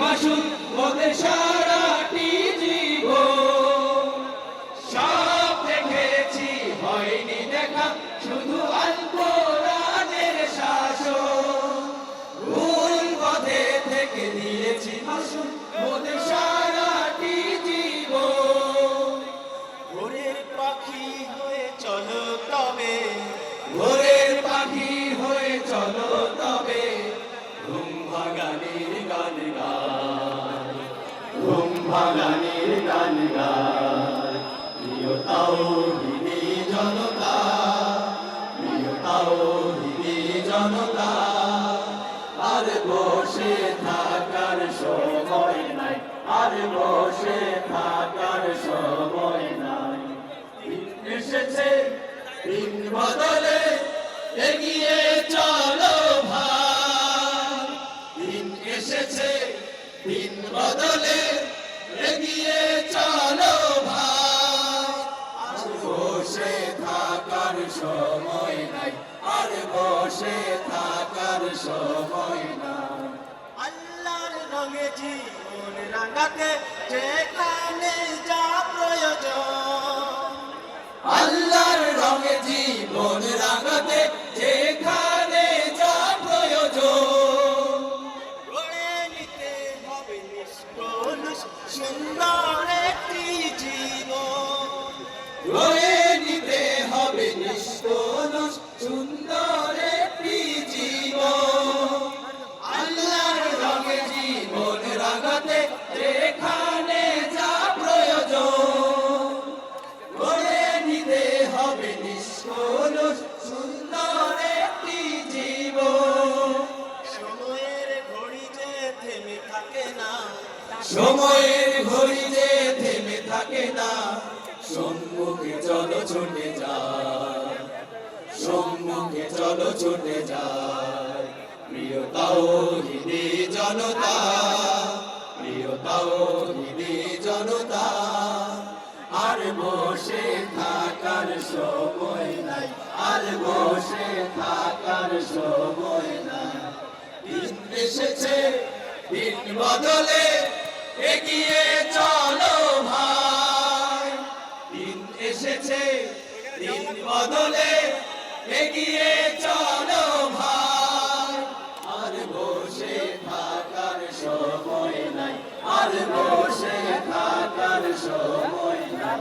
মাসুদ সারাটি জীব সব দেখেছি হয়নি দেখা শুধু প্রিয় তাও হিদি জনতা, প্রিয় তাও হিদি জনতা, আর বসে থাকার সময় নাই, আর বসে থাকার সময় নাই। এসেছে, দিন বদলে, এগিয়ে চলো ভাই। দিন এসেছে, দিন বদলে, এগিয়ে চলো ভাই। বসে থাকার সময় না। আল্লাহর রঙে জীবন রাঙাতে যেখানে যা প্রয়োজন। আল্লাহর সময়ের ঘড়ি যে থেমে থাকে না, সম্মুখে চলো ছুটে যায় সম্মুখে চলো ছুটে যায় প্রিয় তাও হিদি জনতা প্রিয় তাও হিদি জনতা, আর বসে থাকার সময় নাই, আর বসে থাকার সময় নাই। দিন এসেছে, দিন বদলে এগিয়ে চলো ভাই। দিন এসেছে, দিন বদলে এগিয়ে চলো ভাই। আর বসে থাকার সময় নাই, আর বসে থাকার সময় নাই।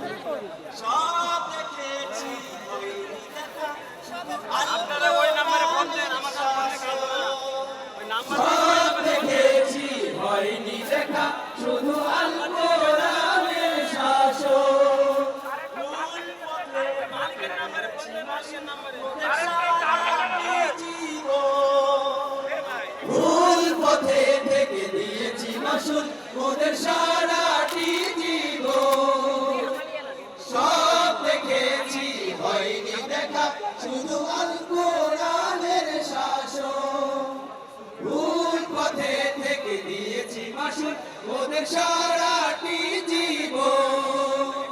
মাসুল ওদের সারাটি জীবন সব দেখেছি হয়নি দেখা শুধু আল কোরআনের শাসন। ভুল পথে থেকে দিয়েছি মাসুল ওদের সারাটি জীবন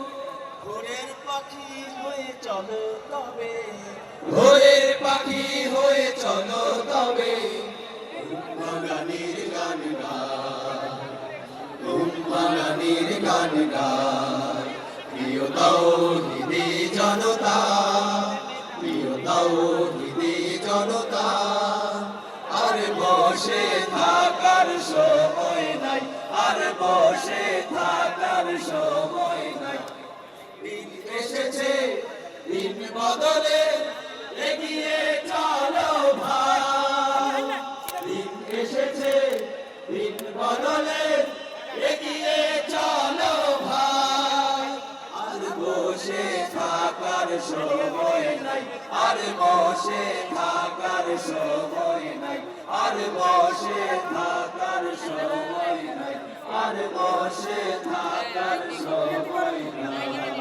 ভোরের পাখি হয়ে চলো তবে। ভোরের পাখি হয়ে চলো তবে। বাগানের গান গায় গান গায়। প্রিয় তাও হিদি জনতা, প্রিয় জনতা, আর বসে থাকার সময় নাই, আর বসে থাকার সময় নাই। দিন এসেছে, দিন বদলে, এগিয়ে চলো ভাই। দিন এসেছে, দিন বদলে সময় নাই আর বসে থাকার সময় নাই। আর বসে থাকার সময় নাই। আর বসে থাকার সময়